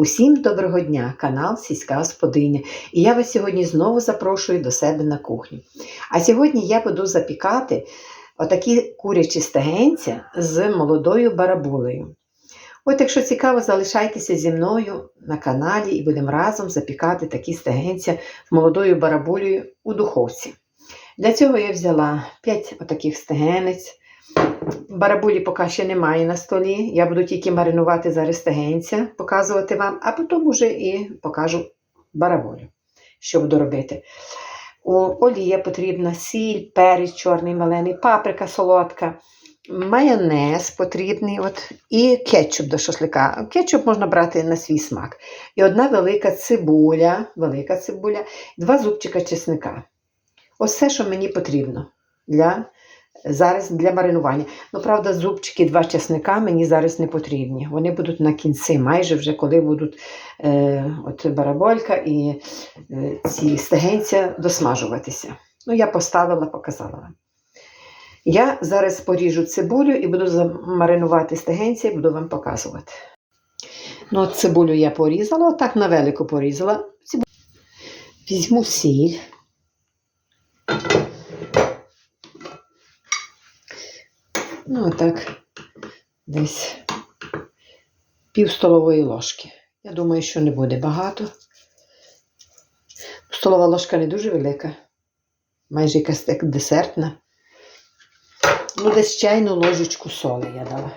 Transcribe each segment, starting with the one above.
Усім доброго дня, канал Сільська Господиня. І я вас сьогодні знову запрошую до себе на кухню. А сьогодні я буду запікати отакі курячі стегенця з молодою барабулею. От, якщо цікаво, залишайтеся зі мною на каналі і будемо разом запікати такі стегенця з молодою барабулею у духовці. Для цього я взяла 5 отаких стегенець. Барабулі поки ще немає на столі. Я буду тільки маринувати зараз стегенця, показувати вам, а потім уже і покажу барабулю, що буду робити. О, олія потрібна, сіль, перець чорний малений, паприка солодка, майонез потрібний от, і кетчуп до шашлика. Кетчуп можна брати на свій смак. І одна велика цибуля, велика цибуля, два зубчика чесника. Ось все, що мені потрібно для зараз для маринування. Ну, правда, зубчики, два чесника мені зараз не потрібні. Вони будуть на кінці, майже вже коли будуть е, от бараболька і е, ці стегенця досмажуватися. Ну, я поставила, показала вам. Я зараз поріжу цибулю і буду замаринувати стегенця і буду вам показувати. Ну, цибулю я порізала, отак на велику порізала. Візьму сіль. Отак, десь пів столової ложки. Я думаю, що не буде багато. Столова ложка не дуже велика, майже якась так десертна. Ну, десь чайну ложечку соли я дала.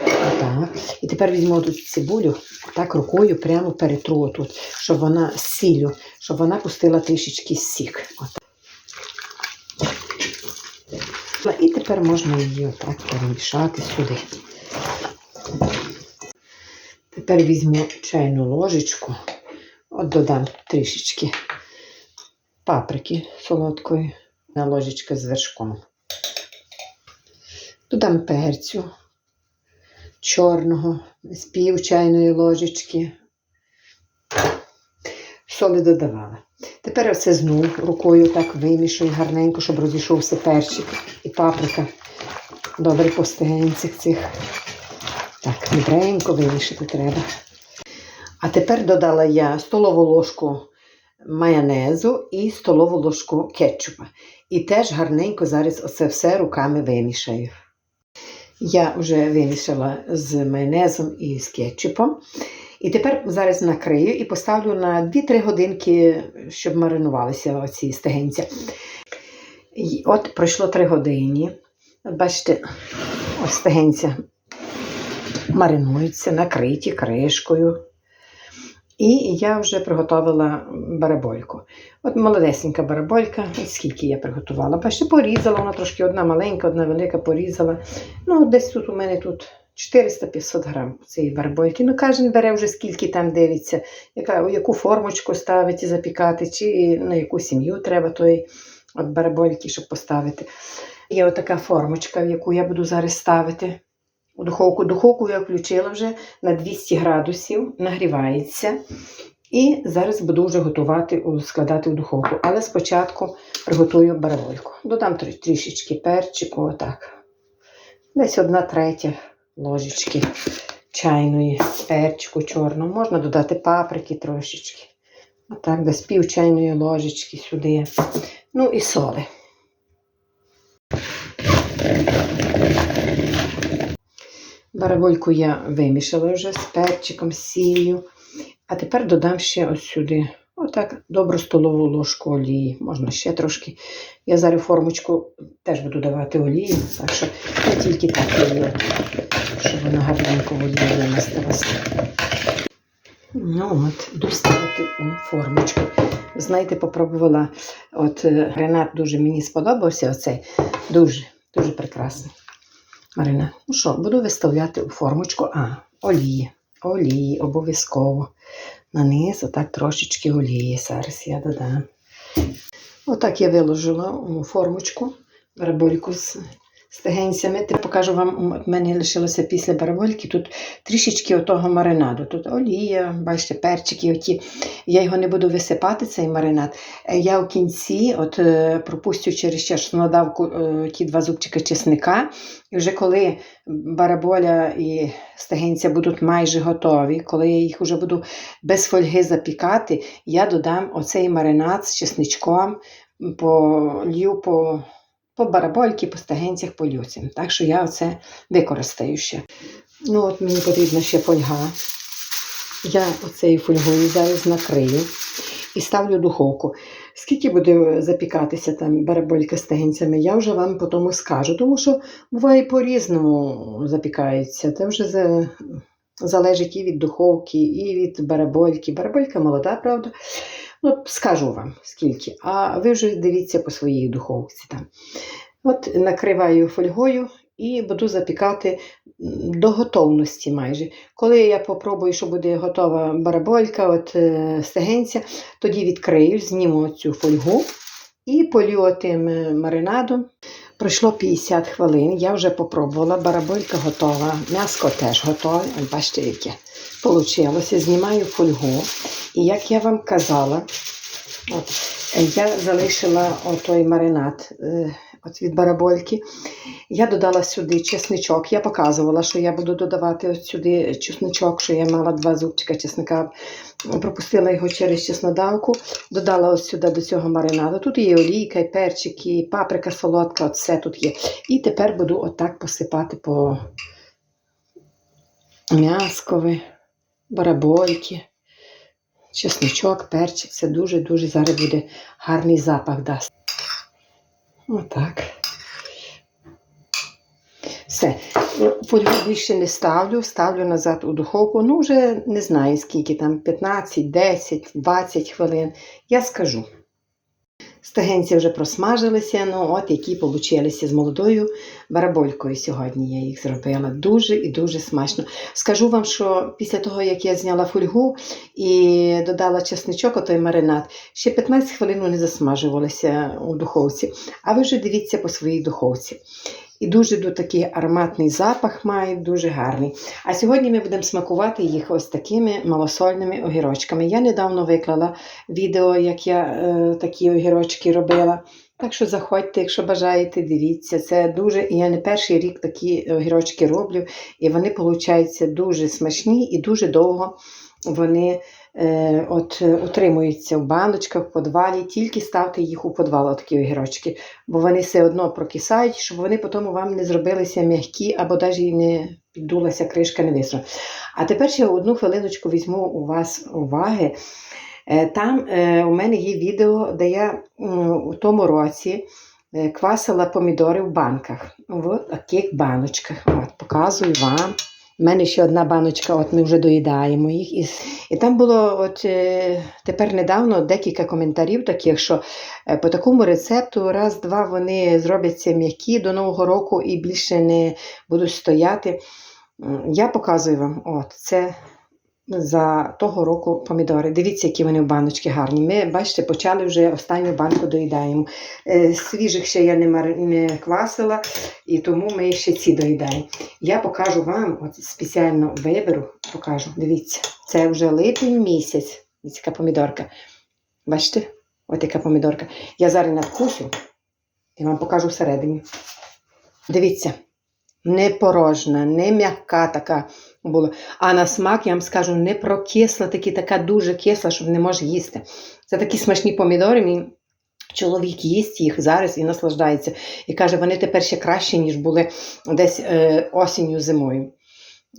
Отак. І тепер візьму тут цибулю, так рукою прямо перетру тут, щоб вона з щоб вона пустила трішечки сік. Отак. І тепер можна її отак перемішати сюди. Тепер візьму чайну ложечку, от додам трішечки паприки солодкої, на ложечка з вершком. Додам перцю чорного, з пів чайної ложечки. Соли додавала. Тепер оце знову рукою так вимішую гарненько, щоб розійшовся перчик і паприка. Добре по цих. Так, добренько вимішати треба. А тепер додала я столову ложку майонезу і столову ложку кетчупа. І теж гарненько зараз оце все руками вимішаю. Я вже вимішала з майонезом і з кетчупом. І тепер зараз накрию і поставлю на 2-3 годинки, щоб маринувалися оці стегенця. І От пройшло 3 години. Бачите, ось стегенця маринуються, накриті кришкою. І я вже приготувала барабольку. От молодесенька бараболька, скільки я приготувала. Бачите, порізала, вона трошки одна маленька, одна велика порізала. Ну, десь тут у мене тут 400-500 грам цієї барабольки. Ну, кожен бере вже скільки там дивиться, яка, яку формочку ставить і запікати, чи на яку сім'ю треба тої от барабольки, щоб поставити. Є отака формочка, в яку я буду зараз ставити. У духовку духовку я включила вже на 200 градусів, нагрівається. І зараз буду вже готувати, складати в духовку. Але спочатку приготую барабольку. Додам трішечки перчику, отак. Десь одна третя ложечки чайної перчику чорного. Можна додати паприки трошечки. Отак, десь пів чайної ложечки сюди. Ну і соли. Барабольку я вимішала вже з перчиком, з. А тепер додам ще ось сюди. Отак, добру столову ложку олії. Можна ще трошки. Я зараз формочку теж буду давати олію, так що не тільки так олію, щоб вона гарненько в олії вимастилася. Ну от, буду ставити у формочку. Знаєте, попробувала, от е, Ренат дуже мені сподобався оцей. Дуже, дуже прекрасний. Марина, ну що, буду виставляти у формочку. А, олії. Олії, обов'язково. На низ отак трошечки олії. Зараз я додам. Отак я виложила у формочку барабольку з стегенцями. Тепер покажу вам, в мене лишилося після барабольки. Тут трішечки отого маринаду. Тут олія, бачите, перчики. Оті. Я його не буду висипати, цей маринад. Е, Я в кінці от, е, пропустю через чеснодавку е, ті два зубчики чесника. І вже коли бараболя і стегенця будуть майже готові, коли я їх вже буду без фольги запікати, я додам оцей маринад з чесничком, полью по, по барабольки, по стегенцях, по люцям. Так що я оце використаю ще. Ну, от мені потрібна ще фольга. Я оцею фольгою зараз накрию і ставлю духовку. Скільки буде запікатися там бараболька з тегенцями, я вже вам потім скажу, тому що буває по-різному запікається. Це вже за, залежить і від духовки, і від барабольки. Бараболька молода, правда. Ну, скажу вам скільки. А ви вже дивіться по своїй духовці там. От накриваю фольгою і буду запікати до готовності майже. Коли я попробую, що буде готова бараболька, от е, стегенця, тоді відкрию, зніму цю фольгу і полю тим е, маринадом. Пройшло 50 хвилин, я вже попробувала, бараболька готова, м'яско теж готове. Бачите, яке вийшло. Знімаю фольгу. І як я вам казала, от, е, я залишила той маринад е, от від барабольки. Я додала сюди чесничок. Я показувала, що я буду додавати от сюди чесничок, що я мала два зубчика чесника. Пропустила його через чеснодавку, додала ось сюди до цього маринаду. Тут є олійка, і перчик, і паприка солодка, от все тут є. І тепер буду отак посипати по м'яскові, барабольки, чесничок, перчик. Це дуже-дуже зараз буде гарний запах дасть. Отак. Все. Фольгу більше не ставлю, ставлю назад у духовку. Ну, вже не знаю скільки там, 15, 10, 20 хвилин. Я скажу. Стегенці вже просмажилися, ну от які получилися з молодою бараболькою сьогодні. Я їх зробила дуже і дуже смачно. Скажу вам, що після того, як я зняла фольгу і додала чесничок, отой маринад, ще 15 хвилин вони засмажувалися у духовці. А ви вже дивіться по своїй духовці. І дуже такий ароматний запах мають, дуже гарний. А сьогодні ми будемо смакувати їх ось такими малосольними огірочками. Я недавно виклала відео, як я е, такі огірочки робила. Так що заходьте, якщо бажаєте, дивіться. Це дуже, і я не перший рік такі огірочки роблю, і вони получаються дуже смачні і дуже довго вони е, от, е, утримуються в баночках, в подвалі. Тільки ставте їх у подвал, такі огірочки, бо вони все одно прокисають, щоб вони потім вам не зробилися м'які або навіть не піддулася кришка, не висохла. А тепер ще одну хвилиночку візьму у вас уваги. Е, Там е, у мене є відео, де я у тому році е, квасила помідори в банках. В таких баночках. От, показую вам. У мене ще одна баночка, от ми вже доїдаємо їх. І, і там було от, е, тепер недавно декілька коментарів таких, що е, по такому рецепту раз-два вони зробляться м'які до Нового року і більше не будуть стояти. Я показую вам, от, це за того року помідори. Дивіться, які вони в баночки гарні. Ми, бачите, почали вже останню банку доїдаємо. Е, Свіжих ще я не, мар... не квасила, і тому ми ще ці доїдаємо. Я покажу вам, от спеціально виберу, покажу. Дивіться, це вже липень місяць. Ось яка помідорка. Бачите? Ось яка помідорка. Я зараз надкусю і вам покажу всередині. Дивіться, не порожна, не м'яка така була. А на смак, я вам скажу, не прокисла, такі така дуже кисла, що не може їсти. Це такі смачні помідори. Мій чоловік їсть їх зараз і наслаждається. І каже, вони тепер ще краще, ніж були десь е, осінню зимою.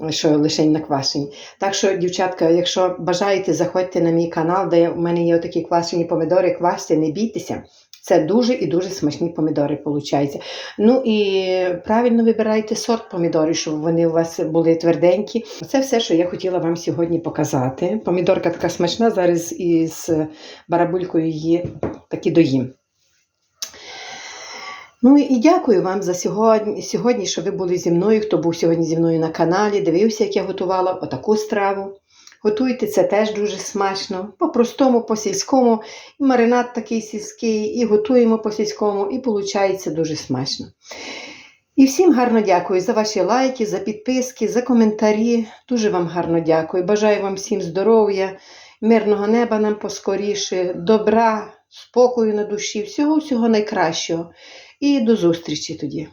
Що лише наквашені. Так що, дівчатка, якщо бажаєте, заходьте на мій канал, де у мене є такі квашені помідори, квасьте, не бійтеся. Це дуже і дуже смачні помідори, виходить. Ну і правильно вибирайте сорт помідорів, щоб вони у вас були тверденькі. Це все, що я хотіла вам сьогодні показати. Помідорка така смачна, зараз із барабулькою її таки доїм. Ну і дякую вам за сьогодні, сьогодні, що ви були зі мною. Хто був сьогодні зі мною на каналі, дивився, як я готувала отаку страву. Готуйте це теж дуже смачно. По-простому, по-сільському. І маринад такий сільський, і готуємо по-сільському, і виходить дуже смачно. І всім гарно дякую за ваші лайки, за підписки, за коментарі. Дуже вам гарно дякую. Бажаю вам всім здоров'я, мирного неба нам поскоріше, добра, спокою на душі, всього всього найкращого. І до зустрічі тоді.